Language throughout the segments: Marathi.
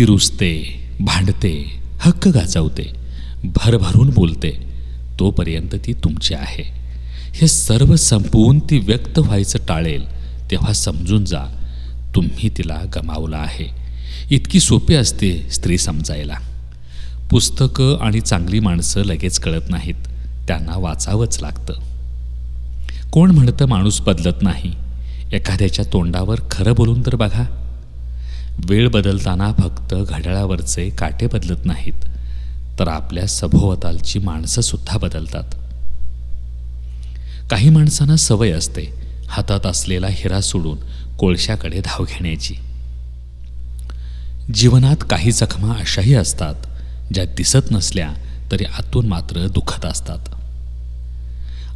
ती रुसते भांडते हक्क गाजवते भरभरून बोलते तोपर्यंत ती तुमची आहे. हे सर्व संपवून ती व्यक्त व्हायचं टाळेल तेव्हा समजून जा तुम्ही तिला गमावलं आहे. इतकी सोपी असते स्त्री समजायला. पुस्तकं आणि चांगली माणसं लगेच कळत नाहीत त्यांना वाचावंच लागतं. कोण म्हणतं माणूस बदलत नाही? एखाद्याच्या तोंडावर खरं बोलून तर बघा. वेळ बदलताना फक्त घड्याळावरचे काटे बदलत नाहीत तर आपल्या सभोवतालची माणसंसुद्धा बदलतात. काही माणसांना सवय असते हातात असलेला हिरा सोडून कोळशाकडे धाव घेण्याची. जीवनात काही जखमा अशाही असतात ज्या दिसत नसल्या तरी आतून मात्र दुखत असतात.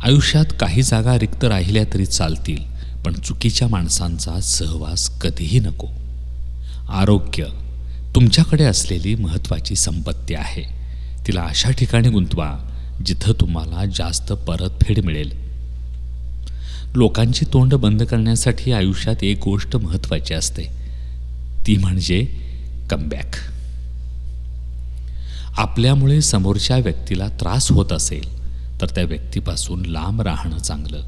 आयुष्यात काही जागा रिक्त राहिल्या तरी चालतील पण चुकीच्या माणसांचा सहवास कधीही नको. आरोग्य तुमच्याकडे असलेली महत्त्वाची संपत्ती आहे. तिला अशा ठिकाणी गुंतवा जिथं तुम्हाला जास्त परतफेड मिळेल. लोकांची तोंड बंद करण्यासाठी आयुष्यात एक गोष्ट महत्त्वाची असते. ती म्हणजे कमबॅक आपल्यामुळे समोरच्या व्यक्तीला त्रास होत असेल तर त्या व्यक्तीपासून लांब राहणं चांगलं.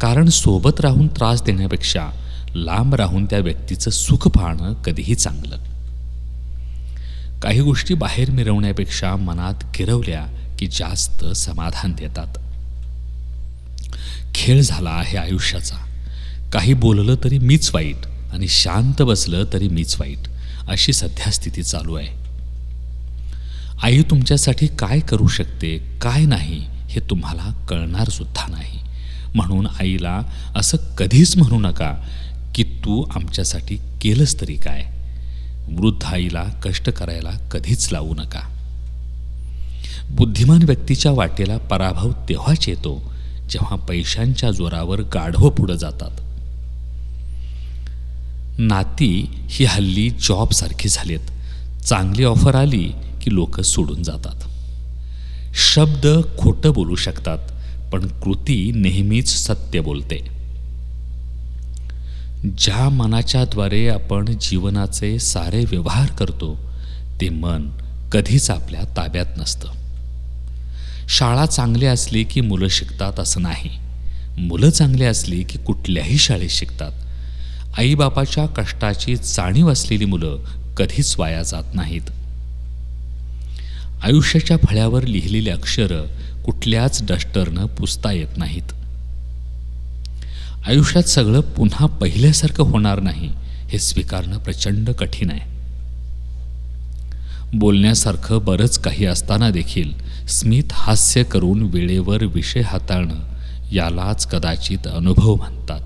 कारण सोबत राहून त्रास देण्यापेक्षा लांब राहून त्या व्यक्तीचं सुख पाहणं कधीही चांगलं. काही गोष्टी बाहेर मिरवण्यापेक्षा मनात गिरवल्या की जास्त समाधान देतात. खेळ झाला आहे आयुष्याचा. काही बोललं तरी मीच वाईट आणि शांत बसलं तरी मीच वाईट अशी सध्या स्थिती चालू आहे. आई तुमच्यासाठी काय करू शकते काय नाही हे तुम्हाला कळणार सुद्धा नाही. म्हणून आईला असं कधीच म्हणू नका की तू आमच्यासाठी केलंस तरी काय? वृद्ध आईला कष्ट करायला कधीच लावू नका. बुद्धिमान व्यक्तीच्या वाटेला पराभव तेव्हाच येतो जेव्हा पैशांच्या जोरावर गाढव पुढं जातात. नाती ही हल्ली जॉबसारखी झालीत. चांगली ऑफर आली की लोक सोडून जातात. शब्द खोटं बोलू शकतात पण कृती नेहमीच सत्य बोलते. ज्या मनाच्याद्वारे आपण जीवनाचे सारे व्यवहार करतो ते मन कधीच आपल्या ताब्यात नसतं. शाळा चांगली असली की मुलं शिकतात असं नाही. मुलं चांगली असली की कुठल्याही शाळेत शिकतात. आईबापाच्या कष्टाची जाणीव असलेली मुलं कधीच वाया जात नाहीत. आयुष्याच्या फळ्यावर लिहिलेली अक्षरं कुठल्याच डस्टरनं पुसता येत नाहीत. आयुष्यात सगळं पुन्हा पहिल्यासारखं होणार नाही हे स्वीकारणं प्रचंड कठीण आहे. बोलण्यासारखं बरंच काही असताना देखील स्मित हास्य करून वेळेवर विषय हाताळणं यालाच कदाचित अनुभव म्हणतात.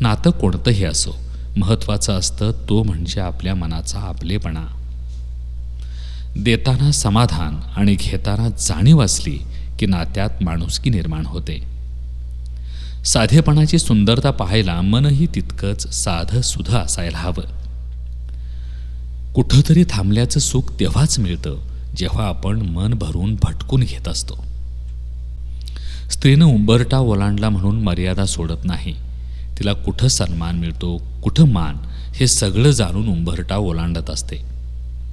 नातं कोणतंही असो महत्त्वाचं असतं तो म्हणजे आपल्या मनाचा आपलेपणा. देताना समाधान आणि घेताना जाणीव असली की नात्यात माणुसकी निर्माण होते. साधेपणाची सुंदरता पाहायला मनही तितकंच साधं सुधं असायला हवं. कुठंतरी थांबल्याचं सुख तेव्हाच मिळतं जेव्हा आपण मन भरून भटकून घेत असतो. स्त्रीनं उंबरटा ओलांडला म्हणून मर्यादा सोडत नाही. तिला कुठं सन्मान मिळतो कुठं मान हे सगळं जाणून उंबरटा ओलांडत असते.